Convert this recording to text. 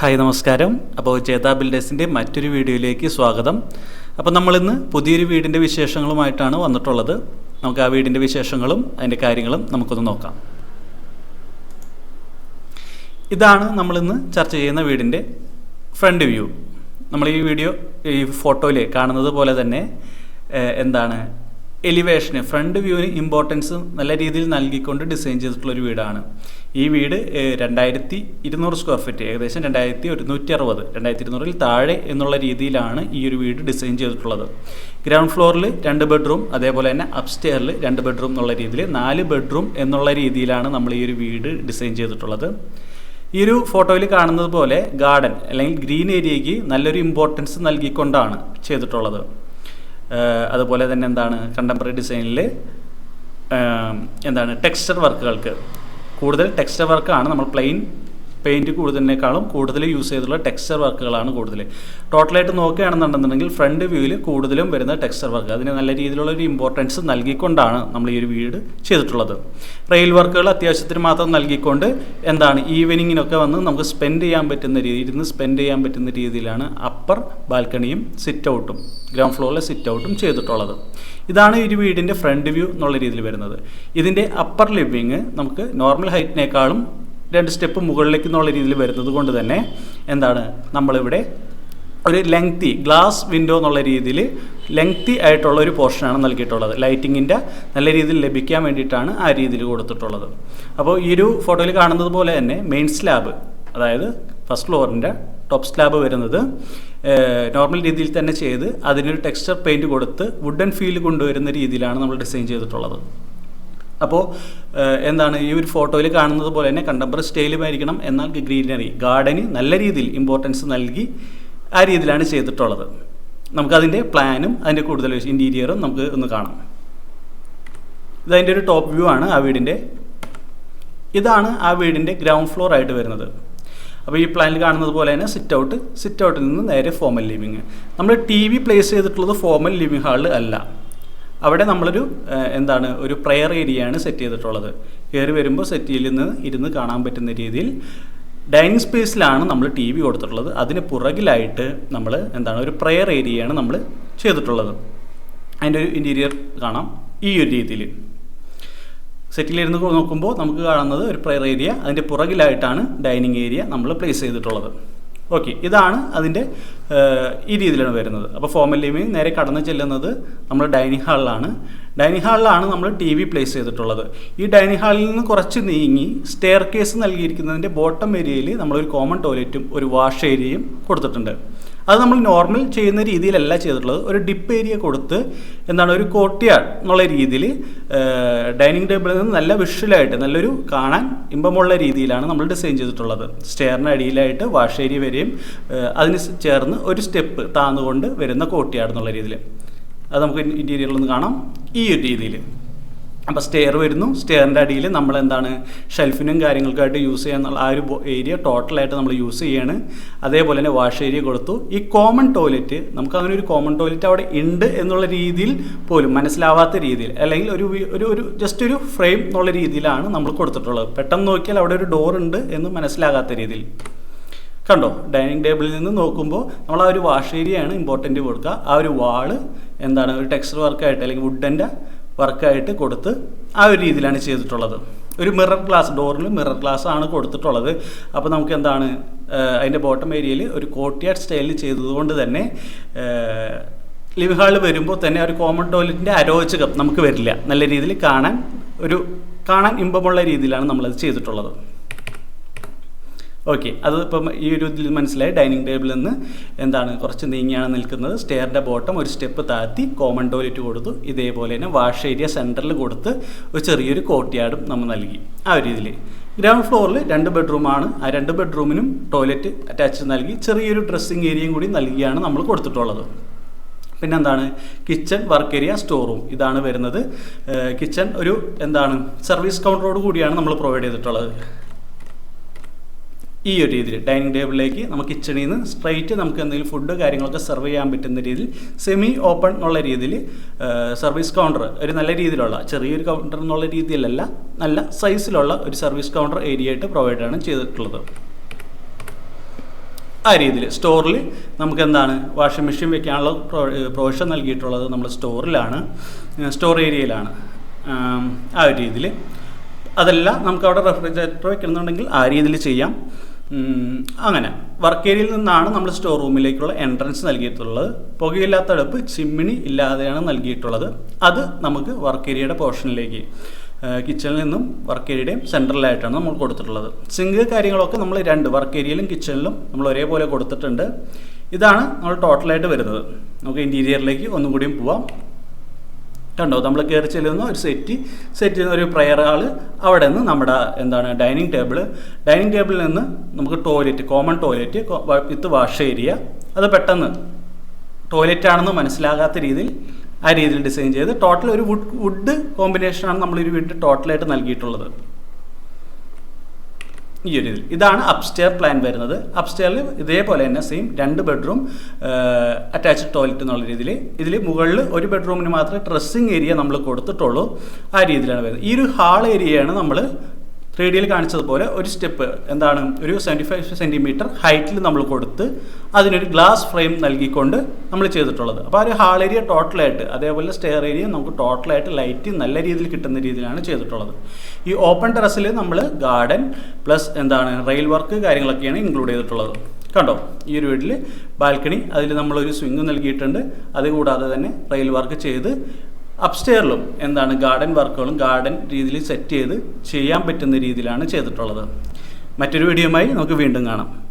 Hi നമസ്കാരം. അപ്പോൾ ചേതാ ബിൽഡേഴ്സിന്റെ മറ്റൊരു വീഡിയോയിലേക്ക് സ്വാഗതം. അപ്പോൾ നമ്മളിന്ന് പുതിയൊരു വീടിന്റെ വിശേഷങ്ങളുമായിട്ടാണ് വന്നിട്ടുള്ളത്. നമുക്ക് ആ വീടിന്റെ വിശേഷങ്ങളും അതിന്റെ കാര്യങ്ങളും നമുക്കൊന്ന് നോക്കാം. ഇതാണ് നമ്മളിന്ന് ചർച്ച ചെയ്യുന്ന വീടിന്റെ ഫ്രണ്ട് വ്യൂ. നമ്മൾ ഈ വീഡിയോ ഈ ഫോട്ടോയിൽ കാണുന്നത് പോലെ തന്നെ എന്താണ് എലിവേഷന് ഫ്രണ്ട് വ്യൂവിന് ഇമ്പോർട്ടൻസ് നല്ല രീതിയിൽ നൽകിക്കൊണ്ട് ഡിസൈൻ ചെയ്തിട്ടുള്ളൊരു വീടാണ്. ഈ വീട് രണ്ടായിരത്തി ഇരുന്നൂറ് സ്ക്വയർ ഫീറ്റ് ഏകദേശം രണ്ടായിരത്തി ഒരുന്നൂറ്റി അറുപത് രണ്ടായിരത്തി ഇരുന്നൂറിൽ താഴെ എന്നുള്ള രീതിയിലാണ് ഈ ഒരു വീട് ഡിസൈൻ ചെയ്തിട്ടുള്ളത്. ഗ്രൗണ്ട് ഫ്ലോറിൽ രണ്ട് ബെഡ്റൂം അതേപോലെ തന്നെ അപ്സ്റ്റെയറിൽ രണ്ട് ബെഡ്റൂം എന്നുള്ള രീതിയിൽ നാല് ബെഡ്റൂം എന്നുള്ള രീതിയിലാണ് നമ്മൾ ഈ ഒരു വീട് ഡിസൈൻ ചെയ്തിട്ടുള്ളത്. ഈ ഒരു ഫോട്ടോയിൽ കാണുന്നത് പോലെ ഗാർഡൻ അല്ലെങ്കിൽ ഗ്രീൻ ഏരിയയ്ക്ക് നല്ലൊരു ഇമ്പോർട്ടൻസ് നൽകിക്കൊണ്ടാണ് ചെയ്തിട്ടുള്ളത്. അതുപോലെ തന്നെ എന്താണ് കണ്ടംപററി ഡിസൈനിൽ എന്താണ് ടെക്സ്ചർ വർക്കുകൾക്ക് കൂടുതൽ ടെക്സ്ചർ വർക്കാണ് നമ്മൾ പ്ലെയിൻ പെയിന്റ് കൂടുതലിനേക്കാളും കൂടുതൽ യൂസ് ചെയ്തുള്ള ടെക്സ്ചർ വർക്കുകളാണ് കൂടുതൽ ടോട്ടലായിട്ട് നോക്കുകയാണെന്നുണ്ടെന്നുണ്ടെങ്കിൽ ഫ്രണ്ട് വ്യൂവിൽ കൂടുതലും വരുന്ന ടെക്സ്ചർ വർക്ക് അതിന് നല്ല രീതിയിലുള്ള ഒരു ഇമ്പോർട്ടൻസ് നൽകിക്കൊണ്ടാണ് നമ്മൾ ഈ ഒരു വീട് ചെയ്തിട്ടുള്ളത്. റെയിൽ വർക്കുകൾ അത്യാവശ്യത്തിന് മാത്രം നൽകിക്കൊണ്ട് എന്താണ് ഈവനിങ്ങിനൊക്കെ വന്ന് നമുക്ക് സ്പെൻഡ് ചെയ്യാൻ പറ്റുന്ന രീതി ഇരുന്ന് സ്പെൻഡ് ചെയ്യാൻ പറ്റുന്ന രീതിയിലാണ് അപ്പർ ബാൽക്കണിയും സിറ്റ് ഔട്ടും ഗ്രൗണ്ട് ഫ്ലോറിലെ സിറ്റ് ഔട്ടും ചെയ്തിട്ടുള്ളത്. ഇതാണ് ഈ വീടിന്റെ ഫ്രണ്ട് വ്യൂ എന്നുള്ള രീതിയിൽ വരുന്നത്. ഇതിന്റെ അപ്പർ ലിവിങ് നമുക്ക് നോർമൽ ഹൈറ്റിനേക്കാളും രണ്ട് സ്റ്റെപ്പ് മുകളിലേക്ക് എന്നുള്ള രീതിയിൽ വരുന്നത് കൊണ്ട് തന്നെ എന്താണ്? നമ്മളിവിടെ ഒരു ലെങ്തി ഗ്ലാസ് വിൻഡോ എന്നുള്ള രീതിയിൽ ലെങ്തി ആയിട്ടുള്ള ഒരു പോർഷനാണ് നൽകിയിട്ടുള്ളത്. ലൈറ്റിങ്ങിന്റെ നല്ല രീതിയിൽ ലഭിക്കാൻ വേണ്ടിയിട്ടാണ് ആ രീതിയിൽ കൊടുത്തിട്ടുള്ളത്. അപ്പോൾ ഈ ഒരു ഫോട്ടോയിൽ കാണുന്നത് പോലെ തന്നെ മെയിൻ സ്ലാബ് അതായത് ഫസ്റ്റ് ഫ്ലോറിന്റെ ടോപ്പ് സ്ലാബ് വരുന്നത് നോർമൽ രീതിയിൽ തന്നെ ചെയ്ത് അതിനൊരു ടെക്സ്ചർ പെയിന്റ് കൊടുത്ത് വുഡൻ ഫീൽ കൊണ്ടുവരുന്ന രീതിയിലാണ് നമ്മൾ ഡിസൈൻ ചെയ്തിട്ടുള്ളത്. അപ്പോൾ എന്താണ് ഈ ഒരു ഫോട്ടോയിൽ കാണുന്നത് പോലെ തന്നെ കണ്ടംപററി സ്റ്റൈലുമായിരിക്കണം എന്നാൽ ഗ്രീനറി ഗാർഡന് നല്ല രീതിയിൽ ഇമ്പോർട്ടൻസ് നൽകി ആ രീതിയിലാണ് ചെയ്തിട്ടുള്ളത്. നമുക്കതിന്റെ പ്ലാനും അതിന്റെ കൂടുതൽ ഇന്റീരിയറും നമുക്ക് ഒന്ന് കാണാം. ഇതതിന്റെ ഒരു ടോപ്പ് വ്യൂ ആണ് ആ വീടിന്റെ. ഇതാണ് ആ വീടിന്റെ ഗ്രൗണ്ട് ഫ്ലോർ ആയിട്ട് വരുന്നത്. അപ്പോൾ ഈ പ്ലാനിൽ കാണുന്നത് പോലെ തന്നെ സിറ്റ് ഔട്ട് സിറ്റ് ഔട്ടിൽ നിന്ന് നേരെ ഫോമൽ ലിവിങ് നമ്മൾ ടി വി പ്ലേസ് ചെയ്തിട്ടുള്ളത് ഫോമൽ ലിവിങ് ഹാളിൽ അല്ല. അവിടെ നമ്മളൊരു എന്താണ് ഒരു പ്രെയർ ഏരിയയാണ് സെറ്റ് ചെയ്തിട്ടുള്ളത്. കയറി വരുമ്പോൾ സെറ്റിയിൽ നിന്ന് ഇരുന്ന് കാണാൻ പറ്റുന്ന രീതിയിൽ ഡൈനിങ് സ്പേസിലാണ് നമ്മൾ ടി വി കൊടുത്തിട്ടുള്ളത്. അതിന് പുറകിലായിട്ട് നമ്മൾ എന്താണ് ഒരു പ്രെയർ ഏരിയയാണ് നമ്മൾ ചെയ്തിട്ടുള്ളത്. അതിന്റെ ഒരു ഇന്റീരിയർ കാണാം ഈ ഒരു രീതിയിൽ. സെറ്റിലിരുന്ന് നോക്കുമ്പോൾ നമുക്ക് കാണുന്നത് ഒരു പ്രെയർ ഏരിയ അതിന്റെ പുറകിലായിട്ടാണ് ഡൈനിങ് ഏരിയ നമ്മൾ പ്ലേസ് ചെയ്തിട്ടുള്ളത്. ഓക്കെ ഇതാണ് അതിന്റെ ഈ രീതിയിലാണ് വരുന്നത്. അപ്പോൾ ഫോമൽ ലിവിങ് നേരെ കടന്നു ചെല്ലുന്നത് നമ്മൾ ഡൈനിങ് ഹാളിലാണ് ഡൈനിങ് ഹാളിലാണ് നമ്മൾ ടി വി പ്ലേസ് ചെയ്തിട്ടുള്ളത്. ഈ ഡൈനിങ് ഹാളിൽ നിന്ന് കുറച്ച് നീങ്ങി സ്റ്റെയർ കേസ് നൽകിയിരിക്കുന്നതിന്റെ ബോട്ടം ഏരിയയിൽ നമ്മളൊരു കോമൺ ടോയ്ലറ്റും ഒരു വാഷ് ഏരിയയും കൊടുത്തിട്ടുണ്ട്. അത് നമ്മൾ നോർമൽ ചെയ്യുന്ന രീതിയിലല്ല ചെയ്തിട്ടുള്ളത്. ഒരു ഡിപ്പ് ഏരിയ കൊടുത്ത് എന്താണ് ഒരു കോട്ടിയാർഡ് എന്നുള്ള രീതിയിൽ ഡൈനിങ് ടേബിളിൽ നിന്ന് നല്ല വിഷ്വലായിട്ട് നല്ലൊരു കാണാൻ ഇമ്പമുള്ള രീതിയിലാണ് നമ്മൾ ഡിസൈൻ ചെയ്തിട്ടുള്ളത്. സ്റ്റെയറിന് അടിയിലായിട്ട് വാഷ് ഏരിയ വരെയും അതിന് ചേർന്ന് ഒരു സ്റ്റെപ്പ് താന്നുകൊണ്ട് വരുന്ന കോട്ടിയാർഡ് എന്നുള്ള രീതിയിൽ. അത് നമുക്ക് ഇന്റീരിയറിൽ നിന്ന് കാണാം. ഈ ഒരു രീതിയിൽ അപ്പോൾ സ്റ്റെയർ വരുന്നു. സ്റ്റെയറിന്റെ അടിയിൽ നമ്മൾ എന്താണ് ഷെൽഫിനും കാര്യങ്ങൾക്കായിട്ട് യൂസ് ചെയ്യാന്നുള്ള ആ ഒരു ഏരിയ ടോട്ടലായിട്ട് നമ്മൾ യൂസ് ചെയ്യാണ്. അതേപോലെ തന്നെ വാഷ് ഏരിയ കൊടുത്തു. ഈ കോമൺ ടോയ്ലറ്റ് നമുക്ക് അങ്ങനെ ഒരു കോമൺ ടോയ്ലറ്റ് അവിടെ ഉണ്ട് എന്നുള്ള രീതിയിൽ പോലും മനസ്സിലാവാത്ത രീതിയിൽ അല്ലെങ്കിൽ ഒരു ഒരു ഒരു ജസ്റ്റ് ഒരു ഫ്രെയിം എന്നുള്ള രീതിയിലാണ് നമ്മൾ കൊടുത്തിട്ടുള്ളത്. പെട്ടെന്ന് നോക്കിയാൽ അവിടെ ഒരു ഡോർ ഉണ്ട് എന്ന് മനസ്സിലാകാത്ത രീതിയിൽ. കണ്ടോ? ഡൈനിങ് ടേബിളിൽ നിന്ന് നോക്കുമ്പോൾ നമ്മൾ ആ ഒരു വാഷ് ഏരിയയാണ് ഇമ്പോർട്ടന്റ് കൊടുക്കുക. ആ ഒരു വാൾ എന്താണ്? ഒരു ടെക്സ്റ്റർ വർക്കായിട്ട് അല്ലെങ്കിൽ വുഡന്റെ വർക്കായിട്ട് കൊടുത്ത് ആ ഒരു രീതിയിലാണ് ചെയ്തിട്ടുള്ളത്. ഒരു മിറർ ഗ്ലാസ് ഡോറിൽ മിറർ ഗ്ലാസ് ആണ് കൊടുത്തിട്ടുള്ളത്. അപ്പോൾ നമുക്ക് എന്താണ് അതിന്റെ ബോട്ടം ഏരിയയിൽ ഒരു കോട്ടിയാർഡ് സ്റ്റൈലിൽ ചെയ്തതുകൊണ്ട് തന്നെ ലിവിംഗ് ഹാളിൽ വരുമ്പോൾ തന്നെ ഒരു കോമൺ ടോയ്ലറ്റിന്റെ അരോചകം നമുക്ക് വരില്ല. നല്ല രീതിയിൽ കാണാൻ ഒരു കാണാൻ ഇമ്പമുള്ള രീതിയിലാണ് നമ്മളത് ചെയ്തിട്ടുള്ളത്. ഓക്കെ അത് ഇപ്പം ഈ ഒരു ഇതിൽ മനസ്സിലായി. ഡൈനിങ് ടേബിളിൽ നിന്ന് എന്താണ് കുറച്ച് നീങ്ങിയാണ് നിൽക്കുന്നത്. സ്റ്റെയറിന്റെ ബോട്ടം ഒരു സ്റ്റെപ്പ് താഴ്ത്തി കോമൺ ടോയ്ലറ്റ് കൊടുത്തു. ഇതേപോലെ തന്നെ വാഷ് ഏരിയ സെന്ററിൽ കൊടുത്ത് ഒരു ചെറിയൊരു കോട്ടിയാടും നമ്മൾ നൽകി. ആ ഒരു രീതിയിൽ. ഗ്രൗണ്ട് ഫ്ലോറിൽ രണ്ട് ബെഡ്റൂമാണ് ആ രണ്ട് ബെഡ്റൂമിനും ടോയ്ലറ്റ് അറ്റാച്ച് നൽകി. ചെറിയൊരു ഡ്രസ്സിങ് ഏരിയയും കൂടി നൽകിയാണ് നമ്മൾ കൊടുത്തിട്ടുള്ളത്. പിന്നെന്താണ്? Kitchen work area store room ഇതാണ് വരുന്നത്. കിച്ചൺ ഒരു എന്താണ്? സർവീസ് കൗണ്ടറോട് കൂടിയാണ് നമ്മൾ പ്രൊവൈഡ് ചെയ്തിട്ടുള്ളത്. ഈ ഒരു രീതിയിൽ ഡൈനിങ് ടേബിളിലേക്ക് നമുക്ക് കിച്ചണിൽ നിന്ന് സ്ട്രൈറ്റ് നമുക്ക് എന്തെങ്കിലും ഫുഡ് കാര്യങ്ങളൊക്കെ സെർവ് ചെയ്യാൻ പറ്റുന്ന രീതിയിൽ സെമി ഓപ്പൺ എന്നുള്ള രീതിയിൽ സർവീസ് കൗണ്ടർ ഒരു നല്ല രീതിയിലുള്ള ചെറിയൊരു കൗണ്ടർ എന്നുള്ള രീതിയിലല്ല നല്ല സൈസിലുള്ള ഒരു സർവീസ് കൗണ്ടർ ഏരിയ ആയിട്ട് പ്രൊവൈഡ് ആണ് ചെയ്തിട്ടുള്ളത്. ആ രീതിയിൽ സ്റ്റോറിൽ നമുക്ക് എന്താണ് വാഷിംഗ് മെഷീൻ വെക്കാനുള്ള പ്രൊവിഷൻ നൽകിയിട്ടുള്ളത് നമ്മൾ സ്റ്റോറിലാണ് സ്റ്റോർ ഏരിയയിലാണ് ആ ഒരു രീതിയിൽ. അതല്ല നമുക്ക് അവിടെ റെഫ്രിജറേറ്റർ വെക്കണമെന്നുണ്ടെങ്കിൽ ആ രീതിയിൽ ചെയ്യാം. അങ്ങനെ. വർക്ക് ഏരിയയിൽ നിന്നാണ് നമ്മൾ സ്റ്റോർ റൂമിലേക്കുള്ള എൻട്രൻസ് നൽകിയിട്ടുള്ളത്. പുകയില്ലാത്ത അടുപ്പ് ചിമ്മിണി ഇല്ലാതെയാണ് നൽകിയിട്ടുള്ളത്. അത് നമുക്ക് വർക്ക് ഏരിയയുടെ പോർഷനിലേക്ക് കിച്ചണിൽ നിന്നും വർക്ക് ഏരിയയുടെയും സെൻട്രലായിട്ടാണ് നമ്മൾ കൊടുത്തിട്ടുള്ളത്. സിങ്ക് കാര്യങ്ങളൊക്കെ നമ്മൾ രണ്ട് വർക്ക് ഏരിയയിലും കിച്ചണിലും നമ്മൾ ഒരേപോലെ കൊടുത്തിട്ടുണ്ട്. ഇതാണ് നമ്മൾ ടോട്ടലായിട്ട് വരുന്നത്. നമുക്ക് ഇന്റീരിയറിലേക്ക് ഒന്നും കൂടിയും പോവാം. കണ്ടോ നമ്മൾ കയറി ചെല്ലുന്ന ഒരു സെറ്റ്. സെറ്റ് ചെയ്യുന്ന ഒരു പ്രയർ ആൾ അവിടെ നിന്ന് നമ്മുടെ എന്താണ് ഡൈനിങ് ടേബിൾ ഡൈനിങ് ടേബിളിൽ നിന്ന് നമുക്ക് toilet common toilet with wash area അത് പെട്ടെന്ന് ടോയ്ലറ്റ് ആണെന്ന് മനസ്സിലാകാത്ത രീതിയിൽ ആ രീതിയിൽ ഡിസൈൻ ചെയ്ത് ടോട്ടൽ ഒരു വുഡ് വുഡ് കോമ്പിനേഷനാണ് നമ്മളൊരു വീട്ടിൽ ടോട്ടലായിട്ട് നൽകിയിട്ടുള്ളത്. ഈ ഒരു ഇതിൽ. ഇതാണ് അപ്സ്റ്റെയർ പ്ലാൻ വരുന്നത്. അപ്സ്റ്റെയറിൽ ഇതേപോലെ തന്നെ സെയിം രണ്ട് ബെഡ്റൂം അറ്റാച്ച്ഡ് ടോയ്ലറ്റ് എന്നുള്ള രീതിയിൽ. ഇതിൽ മുകളിൽ ഒരു ബെഡ്റൂമിന് മാത്രമേ ഡ്രസ്സിങ് ഏരിയ നമ്മൾ കൊടുത്തിട്ടുള്ളൂ. ആ രീതിയിലാണ് വരുന്നത്. ഈ ഒരു ഹാൾ ഏരിയയാണ് നമ്മൾ ത്രീ ഡിയിൽ കാണിച്ചതുപോലെ ഒരു സ്റ്റെപ്പ് എന്താണ് ഒരു സെവന്റി ഫൈവ് സെന്റിമീറ്റർ ഹൈറ്റിൽ നമ്മൾ കൊടുത്ത് അതിനൊരു ഗ്ലാസ് ഫ്രെയിം നൽകിക്കൊണ്ട് നമ്മൾ ചെയ്തിട്ടുള്ളത്. അപ്പോൾ ആ ഒരു ഹാൾ ഏരിയ ടോട്ടലായിട്ട് അതേപോലെ സ്റ്റെയർ ഏരിയ നമുക്ക് ടോട്ടലായിട്ട് ലൈറ്റ് നല്ല രീതിയിൽ കിട്ടുന്ന രീതിയിലാണ് ചെയ്തിട്ടുള്ളത്. ഈ ഓപ്പൺ ടെറസിൽ നമ്മൾ ഗാർഡൻ പ്ലസ് എന്താണ് റെയിൽ വർക്ക് കാര്യങ്ങളൊക്കെയാണ് ഇൻക്ലൂഡ് ചെയ്തിട്ടുള്ളത്. കണ്ടോ? ഈ ഒരു വീട്ടിൽ ബാൽക്കണി അതിൽ നമ്മളൊരു സ്വിങ് നൽകിയിട്ടുണ്ട്. അതുകൂടാതെ തന്നെ റെയിൽ വർക്ക് ചെയ്ത് അപ്സ്റ്റെയറിലും എന്താണ് ഗാർഡൻ വർക്കുകളും ഗാർഡൻ രീതിയിൽ സെറ്റ് ചെയ്ത് ചെയ്യാൻ പറ്റുന്ന രീതിയിലാണ് ചെയ്തിട്ടുള്ളത്. മറ്റൊരു വീഡിയോയുമായി നമുക്ക് വീണ്ടും കാണാം.